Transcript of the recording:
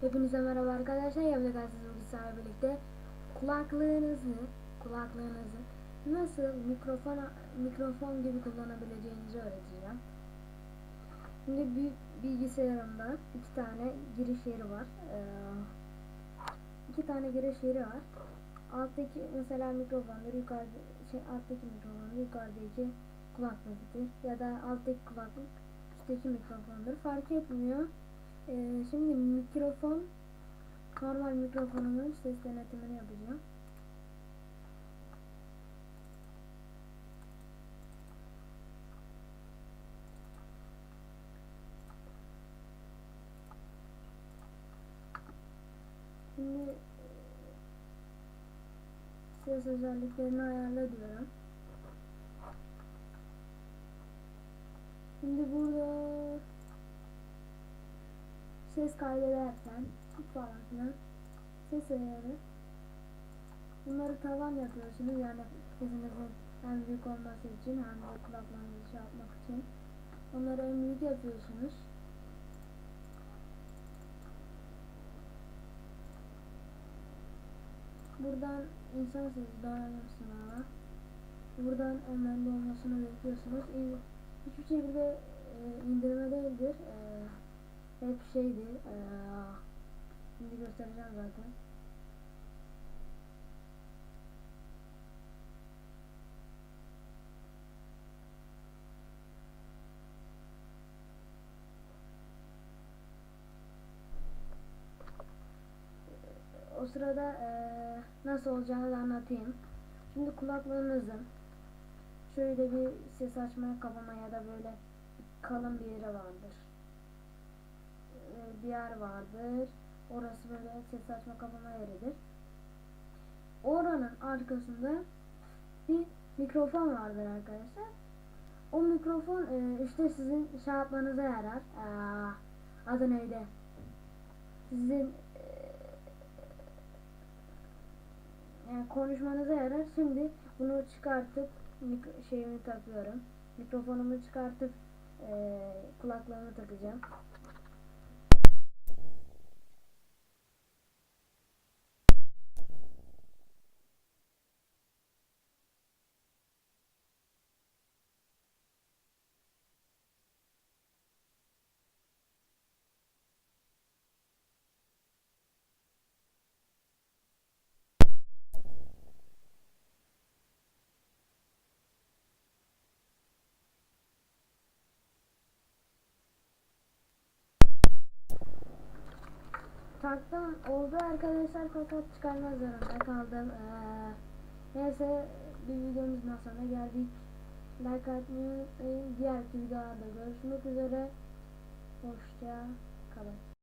Hepinize merhaba arkadaşlar. Bugün sizlerle birlikte kulaklığınızı kulaklığınızı nasıl mikrofon mikrofon gibi kullanabileceğinizi öğreteceğim. Şimdi büyük bilgisayarımda iki tane giriş yeri var. Ee, iki tane giriş yeri var. Alttaki mesela mikrofondur, yukarıda şey alttaki mikrofondur, yukarıdaki kulaklıktır ya da alttaki kulaklık üstteki mikrofondur. Fark etmiyor. Ee, şimdi mikrofon normal mikrofonumun ses denetimini yapacağım. Şimdi ses özelliklerini ayarla diyorum. Şimdi burada ses kaydederken falan filan ses ayarı bunları tavan yapıyorsunuz. Yani sesinizin hem büyük olması için hem de kulaklarınızı şey yapmak için. Onları en büyük yapıyorsunuz. Buradan insan sesi dayanırsına buradan hemen dolmasını bekliyorsunuz. Hiçbir şekilde e, indirme değildir. E, hep şeydi. Eee şimdi göstereceğim zaten. O sırada eee, nasıl olacağını da anlatayım. Şimdi kulaklığınızın şöyle bir ses açma kapama ya da böyle kalın bir yeri vardır bir yer vardır. Orası böyle ses açma kapama yeridir. Oranın arkasında bir mikrofon vardır arkadaşlar. O mikrofon e, işte sizin şey yapmanıza yarar. Aa, adı neydi? Sizin e, yani konuşmanıza yarar. Şimdi bunu çıkartıp şeyimi takıyorum. Mikrofonumu çıkartıp e, kulaklığımı takacağım. Taktım oldu arkadaşlar fakat çıkarmak zorunda kaldım. Ee, neyse bir videomuzun sonuna geldik. Like atmayı. Diğer videolarda görüşmek üzere. Hoşça kalın.